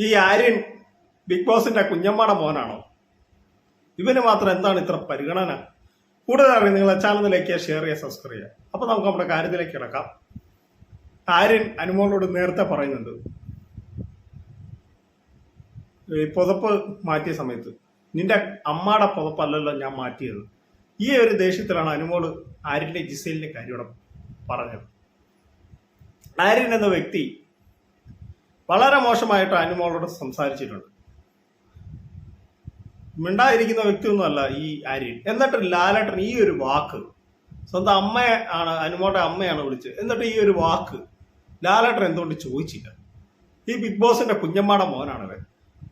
ഈ ആര്യൻ ബിഗ് ബോസിന്റെ കുഞ്ഞമ്മയുടെ മോനാണോ? ഇവന് മാത്രം എന്താണ് ഇത്ര പരിഗണന? കൂടുതൽ അറിയാൻ നിങ്ങൾ ചാനലിലേക്ക് ഷെയർ ചെയ്യുക സബ്സ്ക്രൈബ് ചെയ്യുക. അപ്പൊ നമുക്ക് നമ്മുടെ കാര്യത്തിലേക്ക് കിടക്കാം. ആര്യൻ അനുമോളോട് നേരത്തെ പറയുന്നുണ്ട്. ഈ പുതപ്പ് മാറ്റിയ സമയത്ത് നിന്റെ അമ്മയുടെ പുതപ്പല്ലല്ലോ ഞാൻ മാറ്റിയത്. ഈ ഒരു ദേഷ്യത്തിലാണ് അനുമോൾ ആര്യന്റെ ജിസേലിന്റെ കാര്യം പറഞ്ഞത്. ആര്യൻ എന്ന വ്യക്തി വളരെ മോശമായിട്ട് അനുമോളോട് സംസാരിച്ചിട്ടുണ്ട്. മിണ്ടാതിരിക്കുന്ന വ്യക്തിയൊന്നുമല്ല ഈ ആര്യൻ എന്നിട്ട് ലാലേട്ടൻ ഈ ഒരു വാക്ക് സ്വന്തം അമ്മയെ ആണ് അനുമോടെ അമ്മയാണ് വിളിച്ചത്. എന്നിട്ട് ഈ ഒരു വാക്ക് ലാലേട്ടൻ എന്തുകൊണ്ട് ചോദിച്ചില്ല? ഈ ബിഗ് ബോസിന്റെ കുഞ്ഞമ്മയുടെ അവൻ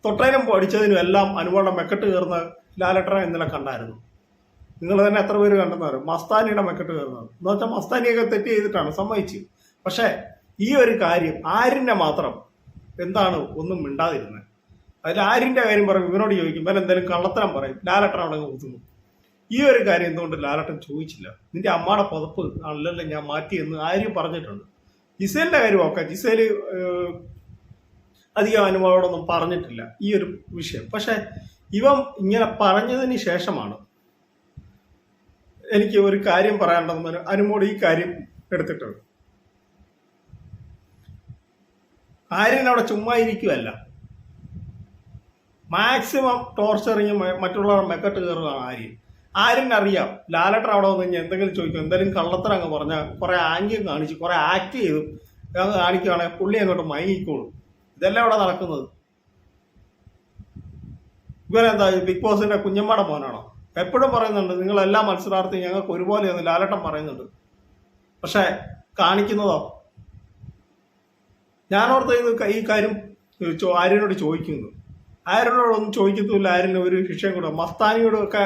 തൊട്ടേനും പഠിച്ചതിനും എല്ലാം അനുമോളുടെ മെക്കെട്ട് കയറുന്ന ലാലേട്ടനെ ഇന്നലെ കണ്ടായിരുന്നു. നിങ്ങൾ തന്നെ എത്ര പേര് കണ്ടെന്ന് മസ്താനിയുടെ മെക്കെട്ട് കയറുന്നത്. എന്ന് വെച്ചാൽ മസ്താനിയൊക്കെ തെറ്റ് ചെയ്തിട്ടാണ് സമ്മതിച്ചു പക്ഷേ ഈ ഒരു കാര്യം ആര്യനെ മാത്രം എന്താണ് ഒന്നും മിണ്ടാതിരുന്നത് അതിൽ ആരിന്റെ കാര്യം പറയും ഇവനോട് ചോദിക്കും ഇവൻ എന്തായാലും കള്ളത്തരം പറയും. ലാലട്ടൻ അവിടെ കുത്തുന്നു ഈ ഒരു കാര്യം എന്തുകൊണ്ട് ലാലട്ടൻ ചോദിച്ചില്ല? നിന്റെ അമ്മയുടെ പുതപ്പ് ആണല്ലോ ഞാൻ മാറ്റിയെന്ന് ആര്യം പറഞ്ഞിട്ടുണ്ട്. ജിസേലിന്റെ കാര്യം ഒക്കെ ജിസേൽ അധികം അനുഭവങ്ങളൊന്നും പറഞ്ഞിട്ടില്ല. ഈ ഒരു വിഷയം. പക്ഷെ ഇവൻ ഇങ്ങനെ പറഞ്ഞതിന് ശേഷമാണ് എനിക്ക് ഒരു കാര്യം പറയാനുണ്ടെന്ന് അനുമോട് ഈ കാര്യം എടുത്തിട്ടുണ്ട് ആര്യൻ അവിടെ ചുമ്മാ ഇരിക്കുമല്ല മാക്സിമം ടോർച്ചറിങ് മറ്റുള്ളവരുടെ മെക്കെട്ട് കയറുകയാണ് ആര്യൻ. ആര്യൻ അറിയാം ലാലട്ടർ അവിടെ വന്ന് കഴിഞ്ഞാൽ എന്തെങ്കിലും ചോദിക്കും എന്തെങ്കിലും കള്ളത്തരം അങ്ങ് പറഞ്ഞാൽ കുറെ ആംഗ്യം കാണിച്ച് കുറെ ആക്ട് ചെയ്തു കാണിക്കുകയാണെങ്കിൽ പുള്ളി അങ്ങോട്ട് മയങ്ങിക്കോളും. ഇതെല്ലാം അവിടെ നടക്കുന്നത്? ഇവരെന്താ ബിഗ് ബോസിന്റെ കുഞ്ഞമ്മയുടെ മോനാണോ? എപ്പോഴും പറയുന്നുണ്ട് നിങ്ങളെല്ലാ മത്സരാർത്ഥി ഞങ്ങൾക്ക് ഒരുപോലെയാണ് ലാലട്ടൻ പറയുന്നുണ്ട്. പക്ഷേ കാണിക്കുന്നതോ? ഞാനോർത്ത് ഓർത്ത ഈ കാര്യം ആര്യനോട് ചോദിക്കുന്നു. ആര്യനോടൊന്നും ചോദിക്കത്തുമില്ല. ആര്യന് ഒരു ശിക്ഷയും കൂടെ. മസ്താനിയോടൊക്കെ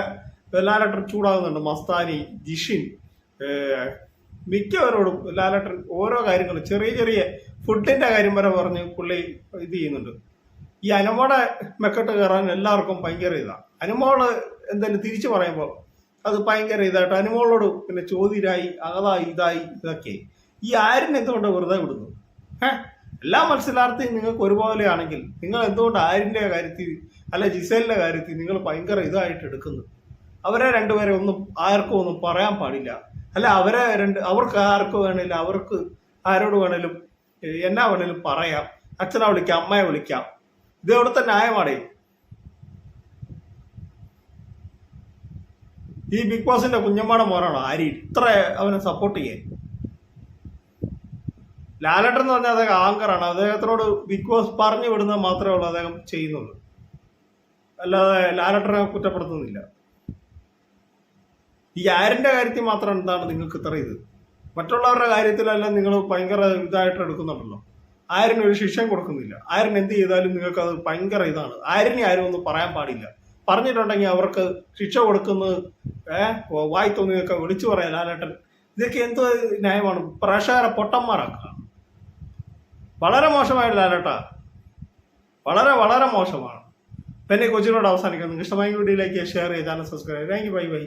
ലാലട്ടൻ ചൂടാകുന്നുണ്ട്. മസ്താനി ജിഷിൻ മിക്കവരോടും ലാലട്ടൻ ഓരോ കാര്യങ്ങളും ചെറിയ ചെറിയ ഫുഡിന്റെ കാര്യം വരെ പറഞ്ഞ് പുള്ളി ഇത് ചെയ്യുന്നുണ്ട്. ഈ അനുമോടെ മെക്കെട്ട് കയറാൻ എല്ലാവർക്കും ഭയങ്കര ഇതാ. അനുമോൾ എന്തായാലും തിരിച്ചു പറയുമ്പോൾ അത് ഭയങ്കര ഇതായിട്ട് അനുമോളോട് പിന്നെ ചോദ്യരായി അതായി ഇതായി ഇതൊക്കെ. ഈ ആരിനെന്തുകൊണ്ട് വെറുതെ വിടുന്നു? ഏഹ് എല്ലാ മത്സരാർത്ഥിയും നിങ്ങൾക്ക് ഒരുപോലെയാണെങ്കിൽ നിങ്ങൾ എന്തുകൊണ്ട് ആരിന്റെ കാര്യത്തിൽ അല്ല ജിസേലിന്റെ കാര്യത്തിൽ നിങ്ങൾ ഭയങ്കര ഇതായിട്ട് എടുക്കുന്നു? അവരെ രണ്ടുപേരെ ഒന്നും ആർക്കും ഒന്നും പറയാൻ പാടില്ല. അല്ല അവരെ രണ്ട് അവർക്ക് ആർക്ക് വേണേലും അവർക്ക് ആരോട് വേണേലും എന്നാ വേണേലും പറയാം. അച്ഛനെ വിളിക്കാം അമ്മയെ വിളിക്കാം. ഇത് എവിടുത്തെ ന്യായമാണേ ഈ ബിഗ് ബോസിന്റെ കുഞ്ഞമ്മാടെ മോനാണോ ആര് ഇത്ര അവനെ സപ്പോർട്ട് ചെയ്യാൻ ലാലേട്ടൻ എന്ന് പറഞ്ഞാൽ അദ്ദേഹം ആങ്കറാണ് അദ്ദേഹത്തിനോട് ബിഗ് ബോസ് പറഞ്ഞു വിടുന്നത് മാത്രമേ ഉള്ളൂ അദ്ദേഹം ചെയ്യുന്നുള്ളൂ. അല്ലാതെ ലാലേട്ടനെ കുറ്റപ്പെടുത്തുന്നില്ല. ഈ ആരിന്റെ കാര്യത്തിൽ മാത്രം എന്താണ് നിങ്ങൾക്ക് ഇത്ര ഇത്? മറ്റുള്ളവരുടെ കാര്യത്തിലെല്ലാം നിങ്ങൾ ഭയങ്കര ഇതായിട്ട് എടുക്കുന്നുണ്ടല്ലോ. ആരിന് ഒരു ശിക്ഷം കൊടുക്കുന്നില്ല. ആരിന് എന്ത് ചെയ്താലും നിങ്ങൾക്ക് അത് ഭയങ്കര ഇതാണ്. ആരിനെ ആരും ഒന്നും പറയാൻ പാടില്ല. പറഞ്ഞിട്ടുണ്ടെങ്കിൽ അവർക്ക് ശിക്ഷ കൊടുക്കുന്നത് ഏഹ് വായി തോന്നിയൊക്കെ വിളിച്ചു പറയാം ലാലേട്ടൻ. ഇതൊക്കെ എന്തോ ന്യായമാണ്? പ്രേക്ഷകരെ പൊട്ടന്മാരാക്കുക. വളരെ മോശമായ ലാലേട്ട വളരെ വളരെ മോശമാണ്. പിന്നെ കൊച്ചിനോട് അവസാനിക്കുന്നു. ഇഷ്ടമായി വീഡിയോയിലേക്ക് ഷെയർ ചെയ്താലും subscribe thank you bye bye